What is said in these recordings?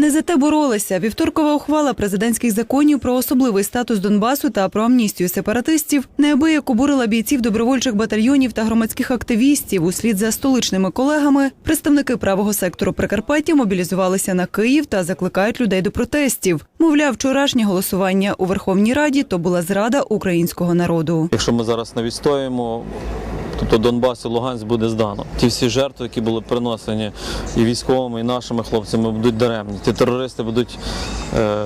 Не за те боролися. Вівторкова ухвала президентських законів про особливий статус Донбасу та про амністію сепаратистів неабияк обурила бійців добровольчих батальйонів та громадських активістів. Услід за столичними колегами представники правого сектору Прикарпаття мобілізувалися на Київ та закликають людей до протестів. Мовляв, вчорашнє голосування у Верховній Раді то була зрада українського народу. Якщо ми зараз не відстоїмо, тобто Донбас і Луганськ буде здано. Ті всі жертви, які були приносені і військовими, і нашими хлопцями, будуть даремні. Ті терористи будуть е,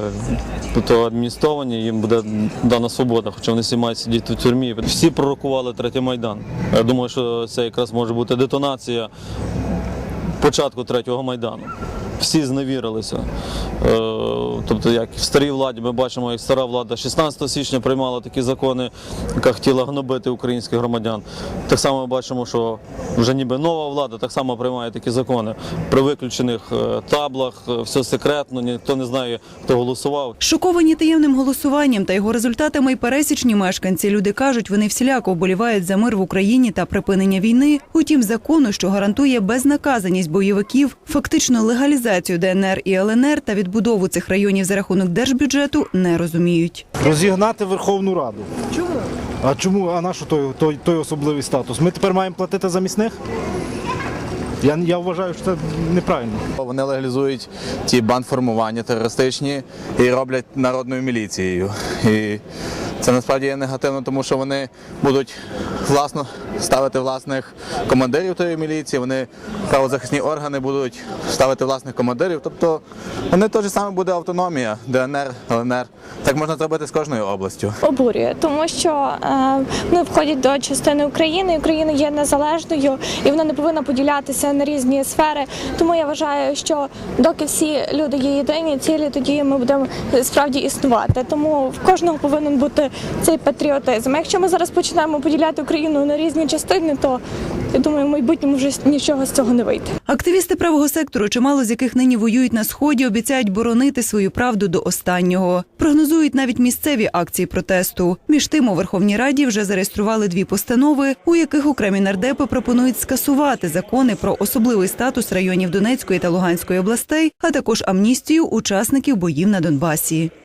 тобто адміністровані, їм буде дана свобода, хоча вони всі мають сидіти в тюрмі. Всі пророкували третій майдан. Я думаю, що це якраз може бути детонація початку третього майдану. Всі зневірилися. Е, Тобто, як в старій владі ми бачимо, як стара влада 16 січня приймала такі закони, яка хотіла гнобити українських громадян. Так само ми бачимо, що вже ніби нова влада так само приймає такі закони при виключених е, таблах, е, все секретно, ніхто не знає, хто голосував. Шоковані таємним голосуванням та його результатами й пересічні мешканці. Люди кажуть, вони всіляко вболівають за мир в Україні та припинення війни. Утім, закону, що гарантує безнаказаність бойовиків, фактично легалізацію ДНР і ЛНР та відбудову цих районів за рахунок держбюджету, не розуміють. Розігнати Верховну Раду. Чому? А чому? А на що той, той, той особливий статус? Ми тепер маємо платити замість них? Я, я вважаю, що це неправильно. Вони легалізують ті бандформування терористичні і роблять народною міліцією. І це насправді є негативно, тому що вони будуть власно ставити власних командирів тої міліції, вони правозахисні органи будуть ставити власних командирів. Тобто вони теж саме буде автономія, ДНР, ЛНР. Так можна зробити з кожною областю. обурює, тому що е, вони входять до частини України. Україна є незалежною і вона не повинна поділятися на різні сфери. Тому я вважаю, що доки всі люди є єдині, цілі, тоді ми будемо справді існувати. Тому в кожного повинен бути цей патріотизм. Якщо ми зараз почнемо поділяти Україну на різні частини, то я думаю, в майбутньому вже нічого з цього не вийде. Активісти правого сектору, чимало з яких нині воюють на сході, обіцяють боронити свою правду до останнього. Прогнозують навіть місцеві акції протесту. Між тим у Верховній Раді вже зареєстрували дві постанови, у яких окремі нардепи пропонують скасувати закони про особливий статус районів Донецької та Луганської областей, а також амністію учасників боїв на Донбасі.